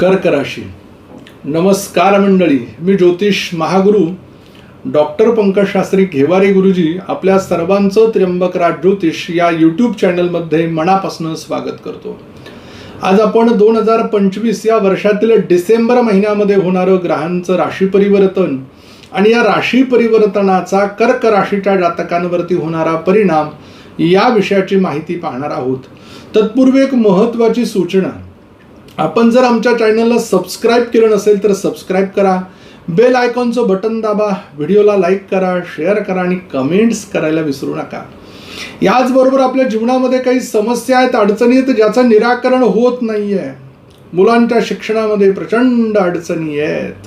कर्क राशी नमस्कार मंडळी मी ज्योतिष महागुरु डॉक्टर पंकज शास्त्री घेवारे गुरुजी आपल्या सर्वांचं त्र्यंबक राज ज्योतिष या यूट्यूब चॅनलमध्ये मनापासून स्वागत करतो. आज आपण दोन हजार पंचवीस या वर्षातील डिसेंबर महिन्यामध्ये होणारं ग्रहांचं राशी परिवर्तन आणि या राशी परिवर्तनाचा कर्क राशीच्या जातकांवरती होणारा परिणाम या विषयाची माहिती पाहणार आहोत. तत्पूर्वी एक महत्त्वाची सूचना. आपण जर आमच्या चॅनलला सबस्क्राईब केलं नसेल तर सबस्क्राईब करा. बेल आयकॉनचं बटन दाबा. व्हिडिओला लाईक करा शेअर करा आणि कमेंट्स करायला विसरू नका. याचबरोबर आपल्या जीवनामध्ये काही समस्या आहेत अडचणी आहेत ज्याचं निराकरण होत नाही आहे मुलांच्या शिक्षणामध्ये प्रचंड अडचणी आहेत.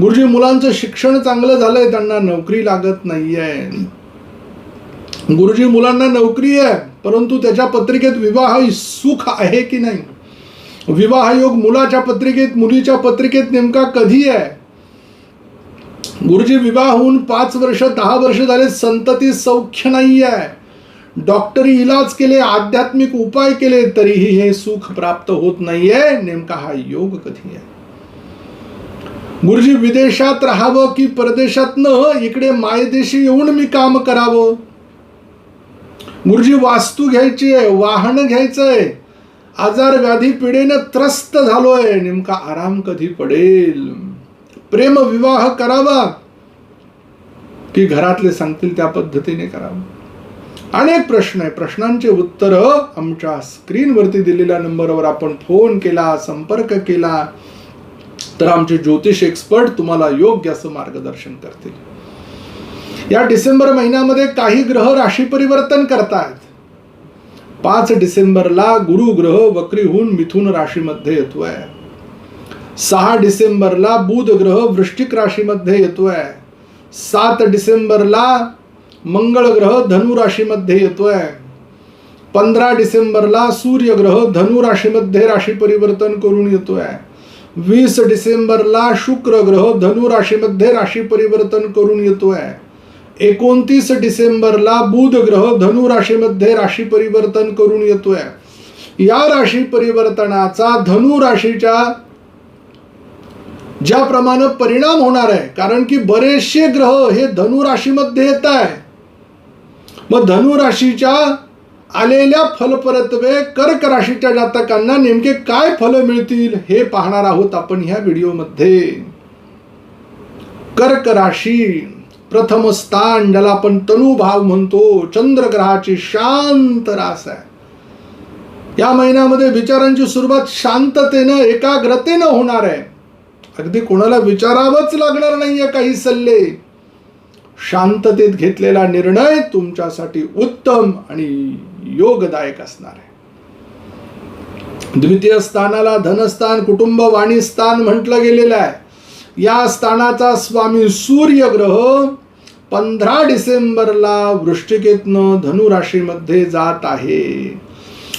गुरुजी मुलांचं शिक्षण चांगलं झालंय त्यांना नोकरी लागत नाही आहे गुरुजी मुलांना नोकरी आहे परंतु त्याच्या पत्रिकेत विवाह सुख आहे की नाही? विवाह योग मुलाच्या पत्रिकेत मुलीच्या पत्रिकेत नेमका कधी आहे? गुरुजी विवाह होऊन पाच वर्ष दहा वर्ष झाले संतती सौख्य नाही आहे. डॉक्टरी इलाज केले आध्यात्मिक उपाय केले तरीही हे सुख प्राप्त होत नाहीये. नेमका हा योग कधी आहे? गुरुजी विदेशात राहावं की परदेशात न इकडे मायदेशी येऊन मी काम करावं. गुरुजी वास्तू घ्यायची आहे वाहन घ्यायचंय आजार व्याधी पिढेनं त्रस्त झालोय नेमका आराम कधी पडेल? प्रेम विवाह करावा की घरातले सांगतील त्या पद्धतीने करावं? अनेक प्रश्न आहे. प्रश्नांचे उत्तर आमच्या स्क्रीनवरती दिलेल्या नंबरवर आपण फोन केला संपर्क केला तर आमचे ज्योतिष एक्सपर्ट तुम्हाला योग्य असं मार्गदर्शन करतील. या डिसेंबर महिन्यामध्ये काही ग्रह राशी परिवर्तन करतायत. पाच डिसेंबरला गुरु ग्रह वक्रीहून मिथुन राशीमध्ये येतोय. सहा डिसेंबरला बुध ग्रह वृश्चिक राशीमध्ये येतोय. सात डिसेंबरला मंगळ ग्रह धनु राशीमध्ये येतोय. पंधरा डिसेंबरला सूर्य ग्रह धनु राशीमध्ये राशी परिवर्तन करून येतोय. वीस डिसेंबरला शुक्र ग्रह धनु राशीमध्ये राशी परिवर्तन करून येतोय. एकोणतीस डिसेंबरला बुध ग्रह धनु राशीमध्ये राशी परिवर्तन करून येतोय. या राशी परिवर्तनाचा धनु राशीच्या ज्याप्रमाणे परिणाम होणार आहे कारण की बरेचसे ग्रह हे धनु राशीमध्ये येत आहे मग धनु राशीच्या आलेल्या फलपरत्वे कर्क राशीच्या जातकांना नेमके काय फल मिळतील हे पाहणार आहोत आपण ह्या व्हिडिओमध्ये. कर्क राशी. प्रथम स्थान ज्याला आपण तनुभाव म्हणतो. चंद्रग्रहाची शांत रास आहे. या महिन्यामध्ये विचारांची सुरुवात शांततेनं एकाग्रतेनं होणार आहे. अगदी कोणाला विचारावंच लागणार नाहीये काही सल्ले. शांततेत घेतलेला निर्णय तुमच्यासाठी उत्तम आणि योगदायक असणार आहे. द्वितीय स्थानाला धनस्थान कुटुंब वाणी स्थान म्हटलं गेलेलं आहे. या स्थानाचा स्वामी सूर्यग्रह पंधरा डिसेंबरला वृष्टिकेतनं धनुराशीमध्ये जात आहे.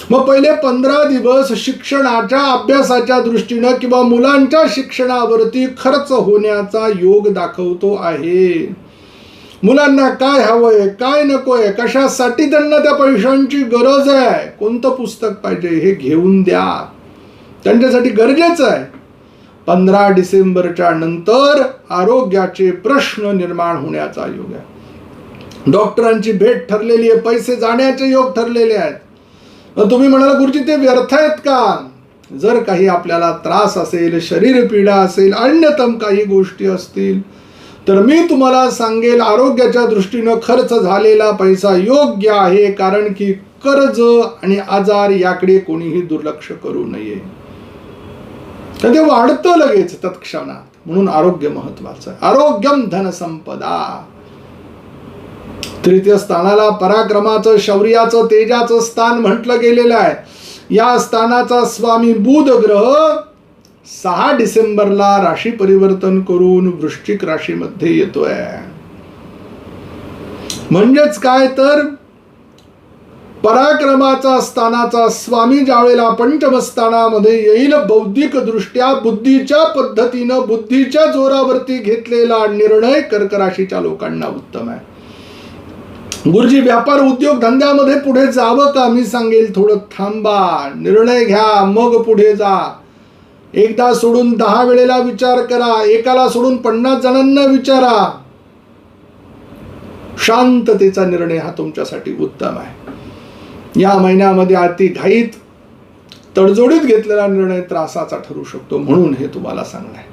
मग पहिले पंधरा दिवस शिक्षणाच्या अभ्यासाच्या दृष्टीनं किंवा मुलांच्या शिक्षणावरती खर्च होण्याचा योग दाखवतो आहे. मुलांना काय हवंय काय नकोय कशासाठी त्यांना त्या पैशांची गरज आहे कोणतं पुस्तक पाहिजे हे घेऊन द्या. त्यांच्यासाठी गरजेचं आहे. पंधरा डिसेंबरच्या नंतर आरोग्याचे प्रश्न निर्माण होण्याचा योग आहे. डॉक्टरांची भेट ठरलेली आहे पैसे जाण्याचे योग ठरलेले आहेत. तुम्ही म्हणाला गुरुजी ते व्यर्थ आहेत का? जर काही आपल्याला त्रास असेल शरीर पीडा असेल अन्यतम काही गोष्टी असतील तर मी तुम्हाला सांगेल आरोग्याच्या दृष्टीनं खर्च झालेला पैसा योग्य आहे कारण की कर्ज आणि आजार याकडे कोणीही दुर्लक्ष करू नये. तर ते वाढतं लगेच तत्क्षणात. म्हणून आरोग्य महत्वाचं आहे आरोग्यम धनसंपदा तृतीय स्थानाला पराक्रमाचं शौर्याचं तेजाचं स्थान म्हटलं गेलेलं आहे. या स्थानाचा स्वामी बुध ग्रह सहा डिसेंबरला राशी परिवर्तन करून वृश्चिक राशीमध्ये येतोय. म्हणजेच काय तर पराक्रमाचा स्थानाचा स्वामी ज्यावेळेला पंचमस्थानामध्ये येईल बौद्धिक दृष्ट्या बुद्धीच्या पद्धतीनं बुद्धीच्या जोरावरती घेतलेला निर्णय कर्क राशीच्या लोकांना उत्तम आहे. गुरुजी व्यापार उद्योग धंद्यामध्ये पुढे जावं का? मी सांगेल थोडं थांबा निर्णय घ्या मग पुढे जा. एकदा सोडून दहा वेळेला विचार करा एकाला सोडून पन्नास जणांना विचारा. शांततेचा निर्णय हा तुमच्यासाठी उत्तम आहे. या महिन्यामध्ये अति घाईत तडजोडीत घेतलेला निर्णय त्रासाचा ठरू शकतो म्हणून हे तुम्हाला सांगणं आहे.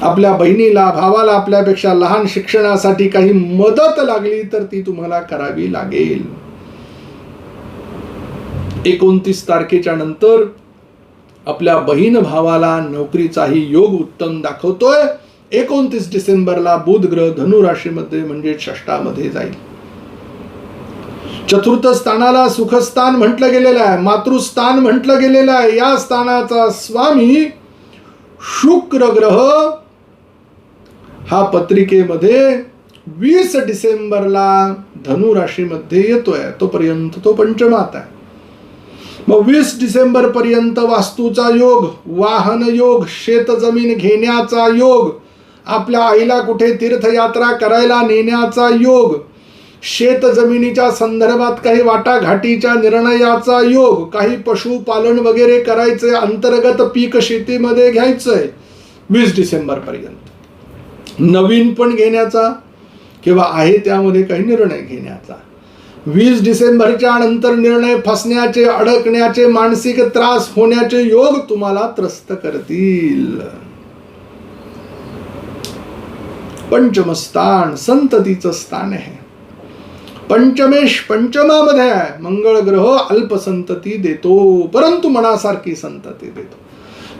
आपल्या बहिणीला भावाला आपल्यापेक्षा लहान शिक्षणासाठी काही मदत लागली तर ती तुम्हाला करावी लागेल. एकोणतीस तारखेच्या नंतर आपल्या बहीण भावाला नोकरीचाही योग उत्तम दाखवतोय. एकोणतीस डिसेंबरला बुध ग्रह धनु राशीमध्ये म्हणजे षष्टामध्ये जाईल. चतुर्थ स्थानाला सुखस्थान म्हटलं गेलेलं आहे मातृस्थान म्हटलं गेलेलं आहे. या स्थानाचा स्वामी शुक्र ग्रह हा पत्रिकेमध्ये वीस डिसेंबरला धनु राशीमध्ये येतोय. तोपर्यंत तो पंचमात आहे. मग वीस डिसेंबर पर्यंत वास्तूचा योग वाहन योग शेत जमीन घेण्याचा योग आपल्या आईला कुठे तीर्थयात्रा करायला नेण्याचा योग शेत जमिनीच्या संदर्भात काही वाटाघाटीच्या निर्णयाचा योग काही पशुपालन वगैरे करायचे अंतर्गत पीक शेतीमध्ये घ्यायचंय. वीस डिसेंबर पर्यंत. नवीन पण घेण्याचा किंवा आहे त्यामध्ये काही निर्णय घेण्याचा. वीस डिसेंबरच्या नंतर निर्णय फसण्याचे अडकण्याचे मानसिक त्रास होण्याचे योग तुम्हाला त्रस्त करतील. पंचमस्थान संततीचं स्थान आहे. पंचमेश पंचमामध्ये आहे मंगळ ग्रह अल्पसंतती देतो परंतु मनासारखी संतती देतो.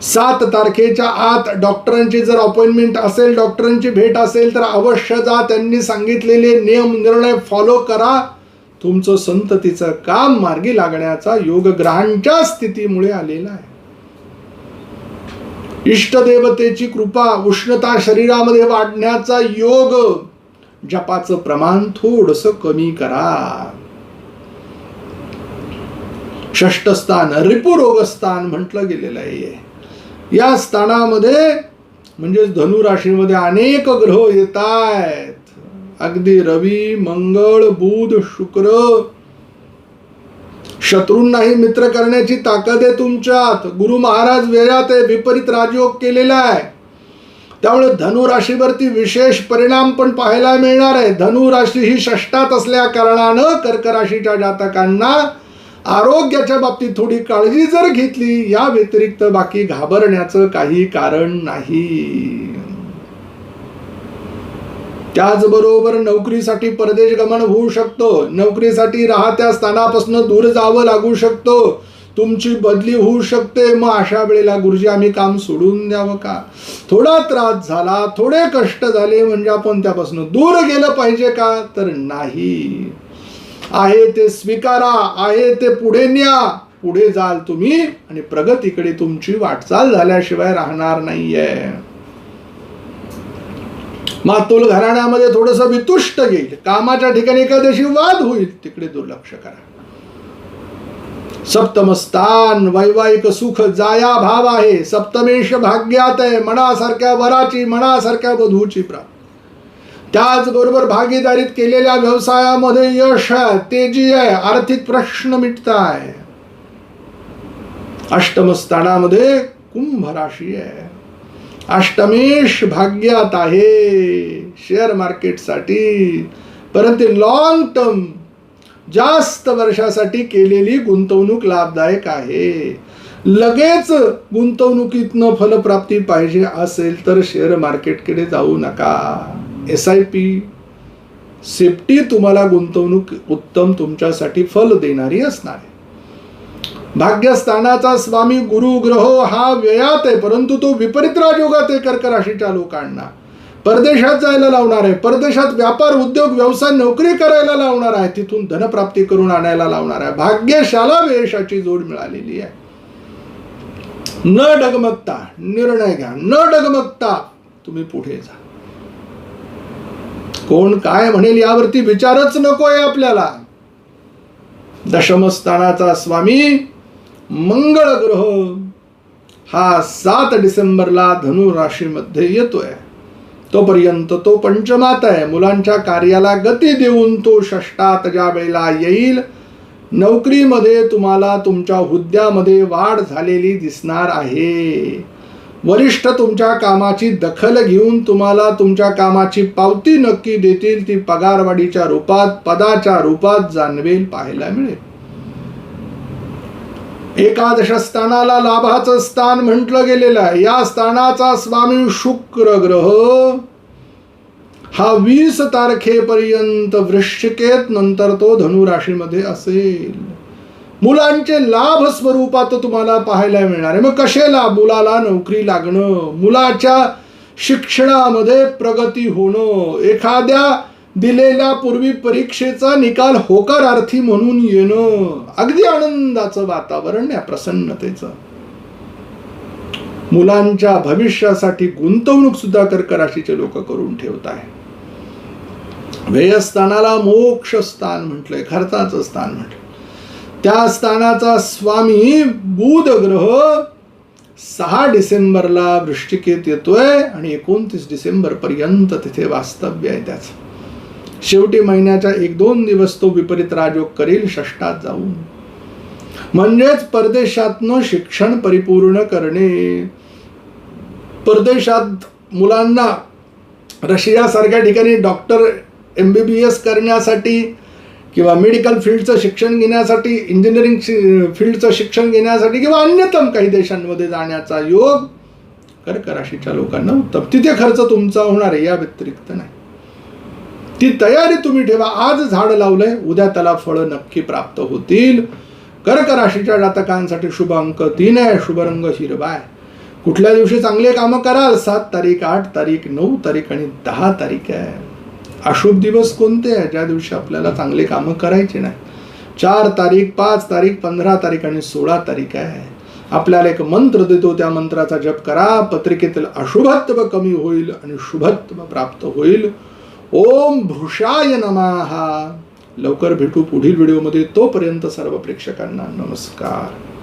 सात तारखेच्या आत डॉक्टरांची जर अपॉइंटमेंट असेल डॉक्टरांची भेट असेल तर अवश्य जा. त्यांनी सांगितलेले नियम निर्णय फॉलो करा. तुमचं संततीचं काम मार्गी लागण्याचा योग ग्रहांच्या स्थितीमुळे आलेला आहे. इष्टदेवतेची कृपा उष्णता शरीरामध्ये वाढण्याचा योग जपाचं प्रमाण थोडस कमी करा. षष्ठ स्थान रिपुरोग स्थान म्हटलं गेलेलं आहे. या स्थानामध्ये म्हणजे धनु राशीमध्ये अनेक ग्रह येत आहेत अगदी रवी मंगळ बुध शुक्र. शत्रूंनाही मित्र करण्याची ताकद आहे तुमच्यात. गुरु महाराज वेळात आहे विपरीत राजयोग केलेला आहे. त्यामुळे धनुराशीवरती विशेष परिणाम पण पाहायला मिळणार आहे. धनु राशी ही षष्टात असल्या कारणानं कर्क राशीच्या जातकांना आरोग्याच्या बाबतीत थोडी काळजी जर घेतली या व्यतिरिक्त बाकी घाबरण्याचं काही कारण नाही. त्याचबरोबर नोकरीसाठी परदेश गमन होऊ शकतो. नोकरीसाठी राहत्या स्थानापासून दूर जावं लागू शकतो. तुमची बदली होऊ शकते. मग अशा वेळेला गुरुजी आम्ही काम सोडून द्यावं का? थोडा त्रास झाला थोडे कष्ट झाले म्हणजे आपण त्यापासून दूर गेलं पाहिजे का? तर नाही. आहे ते स्वीकारा आहे ते पुढे न्या. पुढे जाल तुम्ही आणि प्रगतीकडे तुमची वाटचाल झाल्याशिवाय राहणार नाहीये. मातुल घराण्यामध्ये थोडस वितुष्ट घेईल कामाच्या ठिकाणी एखाद्याशी वाद होईल तिकडे दुर्लक्ष करा. सप्तमस्थान वैवाहिक सुख जाया भाव आहे. सप्तमेश भाग्यात आहे. मनासारख्या वराची मनासारख्या वधूची प्राप्ती. त्याचबरोबर भागीदारीत केलेल्या व्यवसायामध्ये यश आहे तेजी आहे आर्थिक प्रश्न मिटताय. आहे अष्टमस्थानामध्ये कुंभ राशी आहे. अष्टमेश भाग्यात आहे. शेअर मार्केटसाठी. परंतु लॉंग टर्म जास्त वर्षासाठी केलेली गुंतवणूक लाभदायक आहे. लगेच गुंतवणुकीतनं फलप्राप्ती पाहिजे असेल तर शेअर मार्केटकडे जाऊ नका. एस आय पी सेफ्टी तुम्हाला गुंतवणूक उत्तम तुमच्यासाठी फल देणारी असणार आहे. भाग्यस्थानाचा स्वामी गुरु ग्रह हा व्ययात आहे परंतु तो विपरीत राजयोगात आहे कर्क राशीच्या लोकांना. परदेशात जायला लावणार आहे परदेशात व्यापार उद्योग व्यवसाय नोकरी करायला लावणार आहे तिथून धनप्राप्ती करून आणायला लावणार आहे. भाग्यशाला वेशाची जोड मिळालेली आहे. न डगमगता निर्णय घ्या न डगमगता तुम्ही पुढे जा. कोण काय म्हणेल यावरती विचारच नकोय आपल्याला. दशमस्थानाचा स्वामी मंगळ ग्रह हा सात डिसेंबरला धनु राशीमध्ये येतोय. तोपर्यंत तो पंचमात आहे. मुलांच्या कार्याला गती देऊन तो षष्टात ज्या वेळेला येईल नोकरीमध्ये तुम्हाला तुमच्या हुद्द्यामध्ये वाढ झालेली दिसणार आहे. वरिष्ठ तुमच्या कामाची दखल घेऊन तुम्हाला तुमच्या कामाची पावती नक्की देतील ती पगारवाढीच्या रूपात पदाच्या रूपात जाणवेल पाहायला मिळेल. एकादश स्थानाला लाभाचं स्थान म्हटलं गेलेलं आहे. या स्थानाचा स्वामी शुक्र ग्रह हा वीस तारखेपर्यंत वृश्चिकेत नंतर तो धनुराशीमध्ये असेल. मुलांचे लाभ स्वरूपात तुम्हाला पाहायला मिळणार आहे. मग कशाला मुलाला नोकरी लागणं मुलाच्या शिक्षणामध्ये प्रगती होणं एखाद्या दिलेल्या पूर्वी परीक्षेचा निकाल होकारार्थी म्हणून येणं. अगदी आनंदाचं वातावरण या प्रसन्नतेचं. मुलांच्या भविष्यासाठी गुंतवणूक सुद्धा कर्कराशीचे लोक करून ठेवत आहे व्ययस्थानाला मोक्ष स्थान म्हटलंय खर्चाचं स्थान म्हटलं त्या स्थानाचा स्वामी बुध ग्रह सहा डिसेंबरला वृष्टिकेत येतोय आणि एकोणतीस डिसेंबर पर्यंत तिथे वास्तव्य आहे त्याचं. शेवटी महिन्याच्या एक दोन दिवस तो विपरीत राजयोग करील षष्टात जाऊन. म्हणजेच परदेशातनं शिक्षण परिपूर्ण करणे. परदेशात मुलांना रशियासारख्या ठिकाणी doctor M B B S करण्यासाठी किंवा मेडिकल फील्डचं शिक्षण घेण्यासाठी इंजिनिअरिंग फील्डचं शिक्षण घेण्यासाठी किंवा अन्यतम काही देशांमध्ये जाण्याचा योग कर्क राशीच्या लोकांना उत्तम. तिथे खर्च तुमचा होणार आहे या व्यतिरिक्त नाही. ती तयारी तुम्ही ठेवा. आज झाड लावलंय उद्या त्याला फळं नक्की प्राप्त होतील. कर्क राशीच्या जातकांसाठी शुभ अंक तीन आहे. शुभ रंग हिरवा आहे कुठल्या दिवशी चांगले कामं कराल? सात तारीख आठ तारीख नऊ तारीख आणि दहा तारीख आहे. अशुभ दिवस कोणते आहे? ज्या दिवशी आपल्याला चांगले कामं करायचे नाही. चार तारीख पाच तारीख पंधरा तारीख आणि सोळा तारीख आहे. आपल्याला एक मंत्र देतो त्या मंत्राचा जप करा. पत्रिकेतील अशुभत्व कमी होईल आणि शुभत्व प्राप्त होईल. ओम भृषाय नमः. लवकर भेटू पुढील व्हिडिओमध्ये. तोपर्यंत सर्व प्रेक्षकांना नमस्कार.